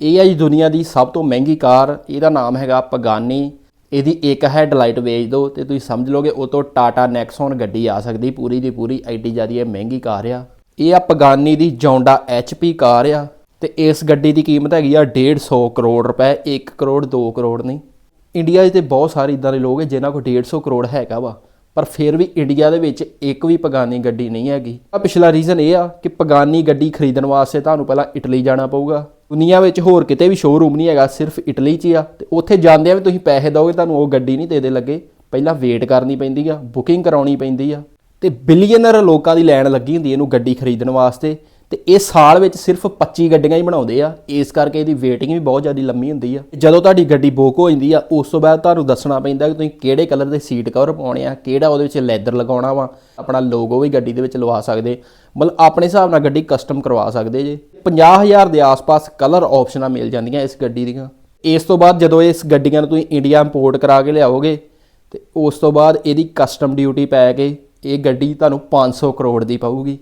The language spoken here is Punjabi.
ਇਹ ਹੈ ਜੀ ਦੁਨੀਆ ਦੀ ਸਭ ਤੋਂ ਮਹਿੰਗੀ ਕਾਰ, ਇਹਦਾ ਨਾਮ ਹੈਗਾ ਪਗਾਨੀ ਇਹਦੀ ਇੱਕ ਹੈਡਲਾਈਟ ਵੇਚ ਦਿਓ ਤੇ ਤੁਸੀਂ ਸਮਝ ਲਓਗੇ ਉਹ ਤੋਂ ਟਾਟਾ ਨੈਕਸੋਨ ਗੱਡੀ ਆ ਸਕਦੀ, ਪੂਰੀ ਦੀ ਪੂਰੀ ਐਡੀ ਜ਼ਿਆਦੀ ਇਹ ਮਹਿੰਗੀ ਕਾਰ ਆ। ਇਹ ਆ ਪਗਾਨੀ ਦੀ ਜੌਂਡਾ HP ਕਾਰ ਆ ਤੇ ਇਸ ਗੱਡੀ ਦੀ ਕੀਮਤ ਹੈਗੀ ਆ 150 ਕਰੋੜ ਰੁਪਏ 1 ਕਰੋੜ 2 ਕਰੋੜ ਨਹੀਂ। ਇੰਡੀਆ 'ਚ ਤੇ ਬਹੁਤ ਸਾਰੇ ਇਦਾਂ ਦੇ ਲੋਕ ਹੈ ਜਿਨ੍ਹਾਂ ਕੋਲ 150 ਕਰੋੜ ਹੈਗਾ ਵਾ। ਪਰ ਫਿਰ ਵੀ ਇੰਡੀਆ ਦੇ ਵਿੱਚ ਇੱਕ ਵੀ ਪਗਾਨੀ ਗੱਡੀ ਨਹੀਂ ਹੈਗੀ। ਆ ਪਿਛਲਾ ਰੀਜ਼ਨ ਇਹ ਆ ਕਿ ਪਗਾਨੀ ਗੱਡੀ ਖਰੀਦਣ ਵਾਸਤੇ ਤੁਹਾਨੂੰ ਪਹਿਲਾਂ ਇਟਲੀ ਜਾਣਾ ਪਊਗਾ। ਦੁਨੀਆ ਵਿੱਚ ਹੋਰ ਕਿਤੇ ਵੀ ਸ਼ੋਰੂਮ ਨਹੀਂ ਹੈਗਾ, ਸਿਰਫ ਇਟਲੀ 'ਚ ਹੀ ਆ। ਤੇ ਉੱਥੇ ਜਾਂਦੇ ਆ ਵੀ ਤੁਸੀਂ ਪੈਸੇ ਦਿਓਗੇ, ਤੁਹਾਨੂੰ ਉਹ ਗੱਡੀ ਨਹੀਂ ਦੇ ਦੇ ਲੱਗੇ। ਪਹਿਲਾਂ ਵੇਟ ਕਰਨੀ ਪੈਂਦੀ ਆ ਬੁਕਿੰਗ ਕਰਾਉਣੀ ਪੈਂਦੀ ਆ। ਤੇ ਬਿਲੀਅਨਰ ਲੋਕਾਂ ਦੀ ਲਾਈਨ ਲੱਗੀ ਹੁੰਦੀ ਇਹਨੂੰ ਗੱਡੀ ਖਰੀਦਣ ਵਾਸਤੇ। ਤੇ ਇਹ ਸਾਲ ਵਿੱਚ ਸਿਰਫ 25 ਗੱਡੀਆਂ ਹੀ ਬਣਾਉਂਦੇ ਆ। ਇਸ ਕਰਕੇ ਇਹਦੀ ਵੇਟਿੰਗ ਵੀ ਬਹੁਤ ਜ਼ਿਆਦਾ ਲੰਮੀ ਹੁੰਦੀ ਆ। ਜਦੋਂ ਤੁਹਾਡੀ ਗੱਡੀ ਬੁੱਕ ਹੋ ਜਾਂਦੀ ਆ, ਉਸ ਤੋਂ ਬਾਅਦ ਤੁਹਾਨੂੰ ਦੱਸਣਾ ਪੈਂਦਾ ਕਿ ਤੁਸੀਂ ਕਿਹੜੇ ਕਲਰ ਦੇ ਸੀਟ ਕਵਰ ਪਾਉਣੇ ਆ, ਕਿਹੜਾ ਉਹਦੇ ਵਿੱਚ ਲੈਦਰ ਲਗਾਉਣਾ ਵਾ, ਆਪਣਾ ਲੋਗੋ ਵੀ ਗੱਡੀ ਦੇ ਵਿੱਚ ਲਵਾ ਸਕਦੇ। ਮਤਲਬ ਆਪਣੇ ਹਿਸਾਬ ਨਾਲ ਗੱਡੀ ਕਸਟਮ ਕਰਵਾ ਸਕਦੇ ਜੇ। 50000 ਦੇ ਆਸ-ਪਾਸ ਕਲਰ ਆਪਸ਼ਨਾਂ ਮਿਲ ਜਾਂਦੀਆਂ ਇਸ ਗੱਡੀ ਦੀਆਂ। ਇਸ ਤੋਂ ਬਾਅਦ ਜਦੋਂ ਇਸ ਗੱਡੀਆਂ ਨੂੰ ਤੁਸੀਂ ਇੰਡੀਆ ਇੰਪੋਰਟ ਕਰਾ ਕੇ ਲਿਆਓਗੇ, ਤੇ ਉਸ ਤੋਂ ਬਾਅਦ ਇਹਦੀ ਕਸਟਮ ਡਿਊਟੀ ਪੈ ਕੇ ਇਹ ਗੱਡੀ ਤੁਹਾਨੂੰ 500 ਕਰੋੜ ਦੀ ਪਊਗੀ।